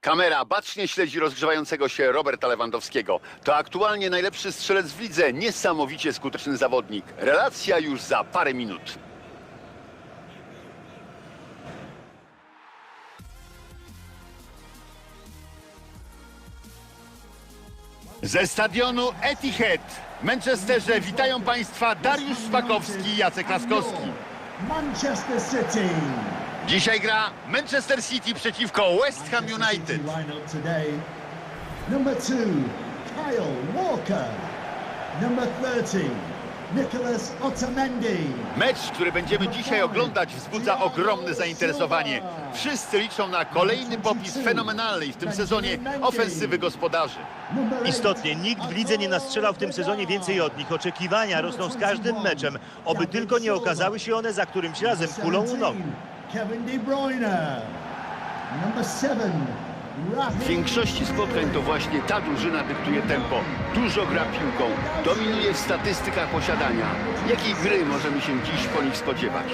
Kamera bacznie śledzi rozgrzewającego się Roberta Lewandowskiego. To aktualnie najlepszy strzelec w lidze, niesamowicie skuteczny zawodnik. Relacja już za parę minut. Ze stadionu Etihad w Manchesterze witają Państwa Dariusz Szpakowski i Jacek Laskowski. Manchester City. Dzisiaj gra Manchester City przeciwko West Ham United. Number two, Kyle Walker. Number 30, Nicholas Otamendi. Mecz, który będziemy dzisiaj oglądać, wzbudza ogromne zainteresowanie. Wszyscy liczą na kolejny popis fenomenalnej w tym sezonie ofensywy gospodarzy. Istotnie, nikt w lidze nie nastrzelał w tym sezonie więcej od nich. Oczekiwania rosną z każdym meczem. Oby tylko nie okazały się one za którymś razem kulą u nogi. 17, Kevin De Bruyne. Number seven, W większości spotkań to właśnie ta drużyna dyktuje tempo. Dużo gra piłką, dominuje w statystykach posiadania. Jakiej gry możemy się dziś po nich spodziewać?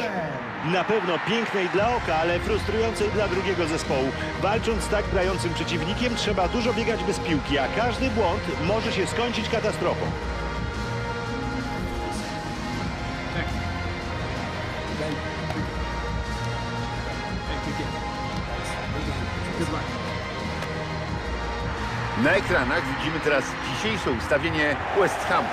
Na pewno pięknej dla oka, ale frustrującej dla drugiego zespołu. Walcząc z tak grającym przeciwnikiem trzeba dużo biegać bez piłki, a każdy błąd może się skończyć katastrofą. Na ekranach widzimy teraz dzisiejsze ustawienie West Hamu.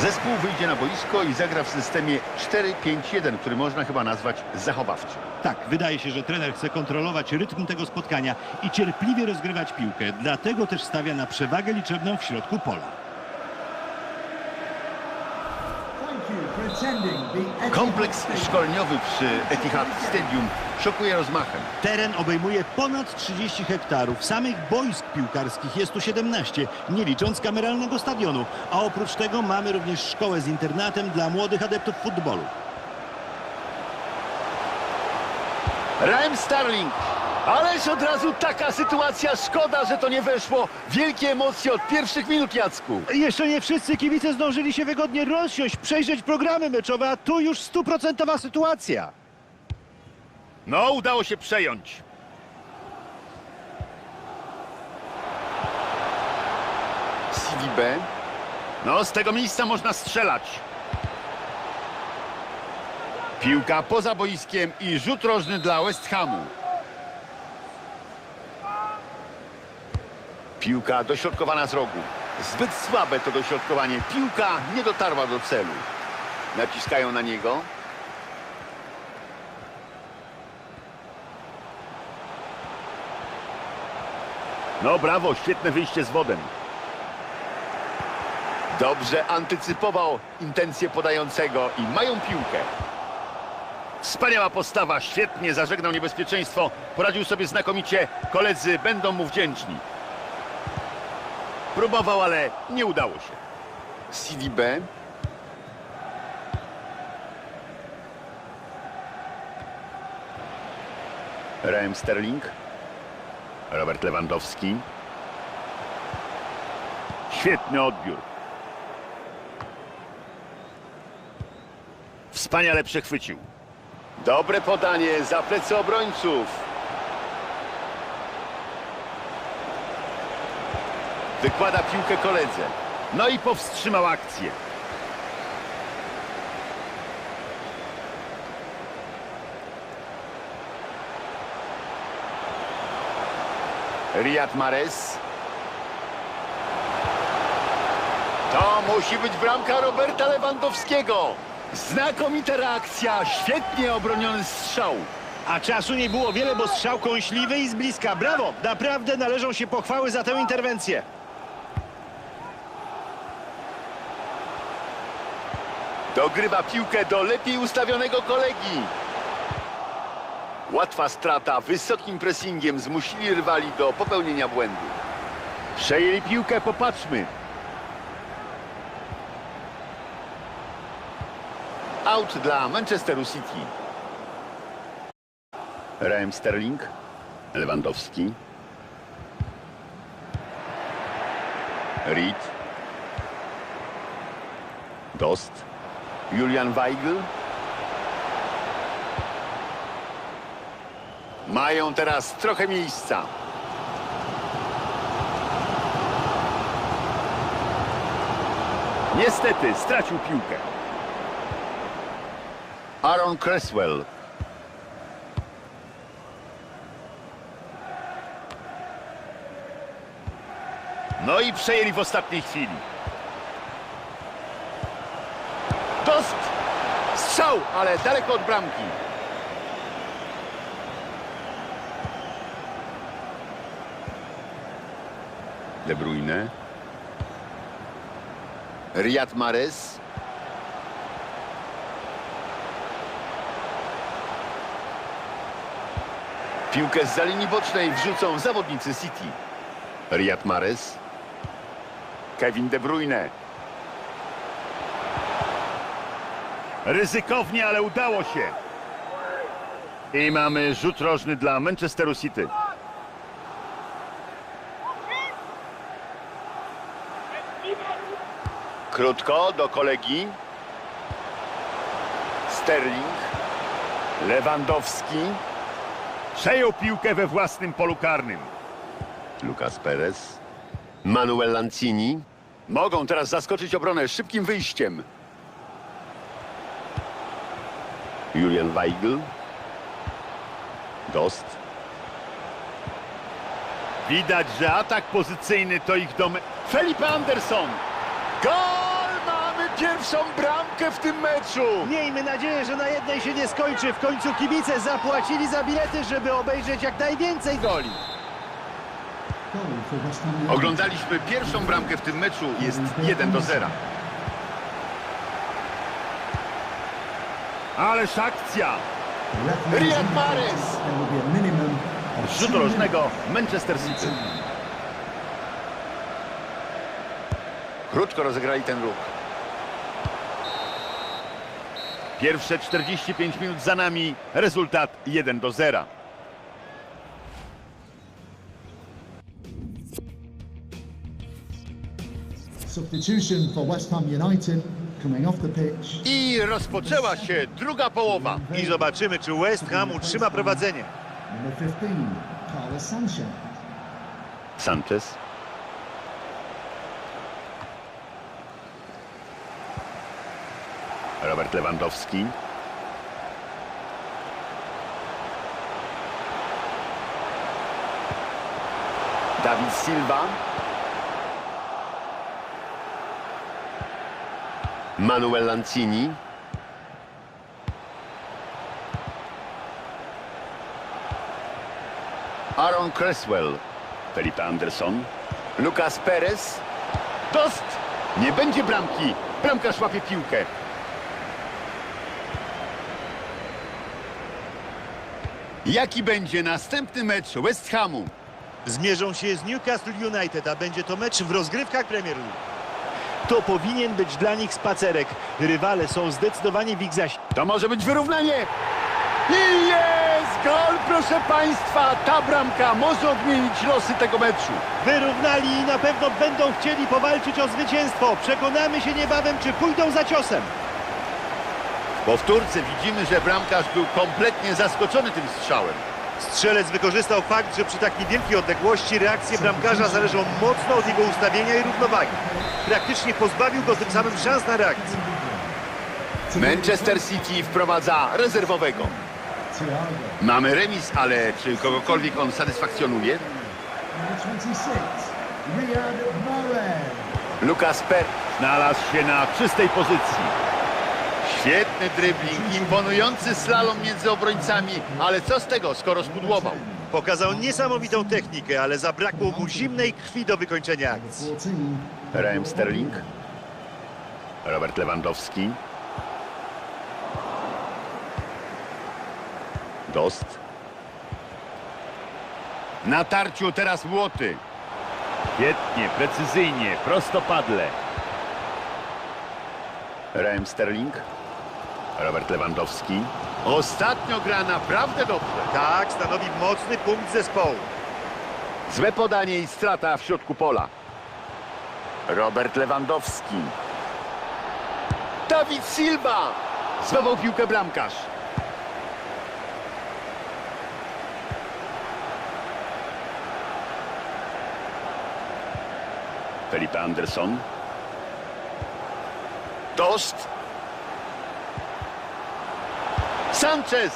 Zespół wyjdzie na boisko i zagra w systemie 4-5-1, który można chyba nazwać zachowawczym. Tak, wydaje się, że trener chce kontrolować rytm tego spotkania i cierpliwie rozgrywać piłkę. Dlatego też stawia na przewagę liczebną w środku pola. Thank you for attending the Etihad Kompleks szkoleniowy przy Etihad Stadium szokuje rozmachem. Teren obejmuje ponad 30 hektarów. Samych boisk piłkarskich jest tu 17, nie licząc kameralnego stadionu. A oprócz tego mamy również szkołę z internatem dla młodych adeptów futbolu. Raheem Starling. Ależ od razu taka sytuacja, szkoda, że to nie weszło. Wielkie emocje od pierwszych minut, Jacku. Jeszcze nie wszyscy kibice zdążyli się wygodnie rozsiąść, przejrzeć programy meczowe, a tu już stuprocentowa sytuacja. No, udało się przejąć. CDB. No, z tego miejsca można strzelać. Piłka poza boiskiem i rzut rożny dla West Hamu. Piłka dośrodkowana z rogu. Zbyt słabe to dośrodkowanie. Piłka nie dotarła do celu. Naciskają na niego. No brawo, świetne wyjście z wodem. Dobrze antycypował intencje podającego i mają piłkę. Wspaniała postawa, świetnie zażegnał niebezpieczeństwo. Poradził sobie znakomicie. Koledzy będą mu wdzięczni. Próbował, ale nie udało się. CDB. Raheem Sterling. Robert Lewandowski. Świetny odbiór. Wspaniale przechwycił. Dobre podanie za plecy obrońców. Wykłada piłkę koledze. No i powstrzymał akcję. Riyad Mahrez. To musi być bramka Roberta Lewandowskiego. Znakomita reakcja, świetnie obroniony strzał. A czasu nie było wiele, bo strzał kąśliwy i z bliska. Brawo! Naprawdę należą się pochwały za tę interwencję. Dogrywa piłkę do lepiej ustawionego kolegi. Łatwa strata, wysokim pressingiem zmusili rywali do popełnienia błędu. Przejęli piłkę, popatrzmy. Out dla Manchesteru City. Raheem Sterling, Lewandowski. Reed. Dost. Julian Weigl. Mają teraz trochę miejsca. Niestety stracił piłkę. Aaron Cresswell. No i przejęli w ostatniej chwili. Strzał, ale daleko od bramki. De Bruyne. Riyad Mahrez. Piłkę z linii bocznej wrzucą zawodnicy City. Riyad Mahrez. Kevin De Bruyne. Ryzykownie, ale udało się. I mamy rzut rożny dla Manchesteru City. Krótko do kolegi. Sterling. Lewandowski. Przejął piłkę we własnym polu karnym. Lucas Perez. Manuel Lancini. Mogą teraz zaskoczyć obronę szybkim wyjściem. Julian Weigl. Dost. Widać, że atak pozycyjny to ich dom... Felipe Anderson! Gol! Mamy pierwszą bramkę w tym meczu! Miejmy nadzieję, że na jednej się nie skończy. W końcu kibice zapłacili za bilety, żeby obejrzeć jak najwięcej goli. Oglądaliśmy pierwszą bramkę w tym meczu. Jest 1 do 0. Ależ akcja! Riyad Mahrez. Rzutu rożnego. Manchester City. Krótko rozegrali ten ruch. Pierwsze 45 minut za nami. Rezultat 1 do 0. Substitution for West Ham United I rozpoczęła się druga połowa. I zobaczymy, czy West Ham utrzyma prowadzenie. Number 15, Carlos Sanchez. Sanchez. Robert Lewandowski. Dawid Silva. Manuel Lancini. Aaron Cresswell. Felipe Anderson. Lucas Perez. Dost! Nie będzie bramki. Bramkarz łapie piłkę. Jaki będzie następny mecz West Hamu? Zmierzą się z Newcastle United, a będzie to mecz w rozgrywkach Premier League. To powinien być dla nich spacerek. Rywale są zdecydowanie w ich zaś. To może być wyrównanie. I jest gol, proszę Państwa. Ta bramka może odmienić losy tego meczu. Wyrównali i na pewno będą chcieli powalczyć o zwycięstwo. Przekonamy się niebawem, czy pójdą za ciosem. W powtórce widzimy, że bramkarz był kompletnie zaskoczony tym strzałem. Strzelec wykorzystał fakt, że przy tak niewielkiej odległości reakcje bramkarza zależą mocno od jego ustawienia i równowagi. Praktycznie pozbawił go tym samym szans na reakcję. Manchester City wprowadza rezerwowego. Mamy remis, ale czy kogokolwiek on satysfakcjonuje? Number 26, Riyad Mahrez. Lucas Per znalazł się na czystej pozycji. Świetny dribbling, imponujący slalom między obrońcami, ale co z tego, skoro spudłował? Pokazał niesamowitą technikę, ale zabrakło mu zimnej krwi do wykończenia akcji. 14, Raheem Sterling. Robert Lewandowski. Dost. Na tarciu teraz Łoty. Świetnie, precyzyjnie, prostopadle. Raheem Sterling. Robert Lewandowski. Ostatnio gra naprawdę dobrze. Tak, stanowi mocny punkt zespołu. Złe podanie i strata w środku pola. Robert Lewandowski. Dawid Silva. Złapał piłkę bramkarz. Felipe Anderson. Dost. Sanchez.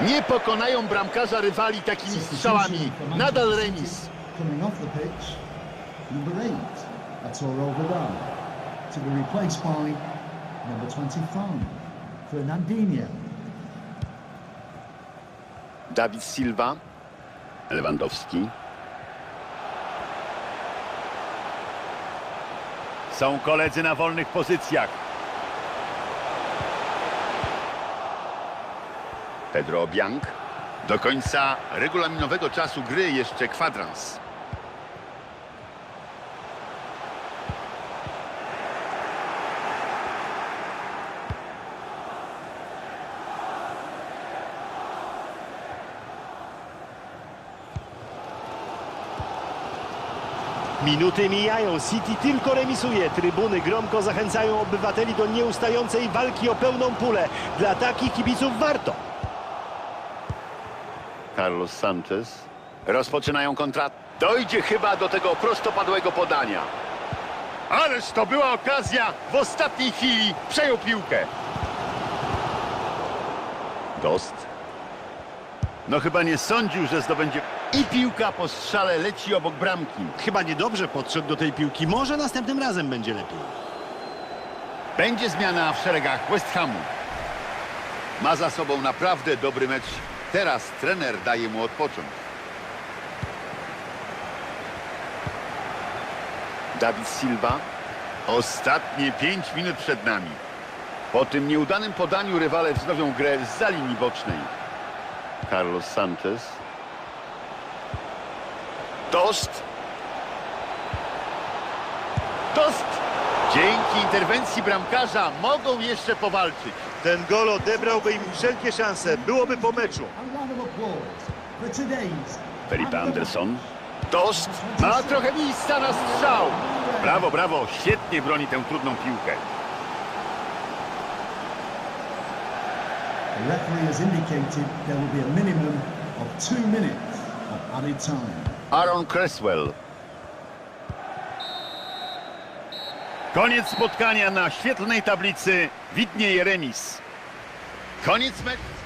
Nie pokonają bramkarza rywali takimi strzałami. Nadal remis. Coming off the pitch, number eight, Arturo Vidal, to be replaced by number 25, Fernandinho. Dawid Silva. Lewandowski. Są koledzy na wolnych pozycjach. Pedro Bianc. Do końca regulaminowego czasu gry jeszcze kwadrans. Minuty mijają, City tylko remisuje. Trybuny gromko zachęcają obywateli do nieustającej walki o pełną pulę. Dla takich kibiców warto. Carlos Sanchez. Rozpoczynają kontrakt. Dojdzie chyba do tego prostopadłego podania. Ależ to była okazja. W ostatniej chwili przejął piłkę. Dost. No chyba nie sądził, że zdobędzie... I piłka po strzale leci obok bramki. Chyba niedobrze podszedł do tej piłki. Może następnym razem będzie lepiej. Będzie zmiana w szeregach West Hamu. Ma za sobą naprawdę dobry mecz. Teraz trener daje mu odpocząć. Dawid Silva. Ostatnie 5 minut przed nami. Po tym nieudanym podaniu rywale wznowią grę z linii bocznej. Carlos Sanchez. Dost. Dost. Dzięki interwencji bramkarza mogą jeszcze powalczyć. Ten gol odebrałby im wszelkie szanse. Byłoby po meczu. Felipe Anderson. Dost ma trochę miejsca na strzał. Brawo, brawo, świetnie broni tę trudną piłkę. The referee has indicated there will be a minimum of two minutes of added time. Aaron Cresswell. Koniec spotkania na świetlnej tablicy widnieje remis. Koniec meczu.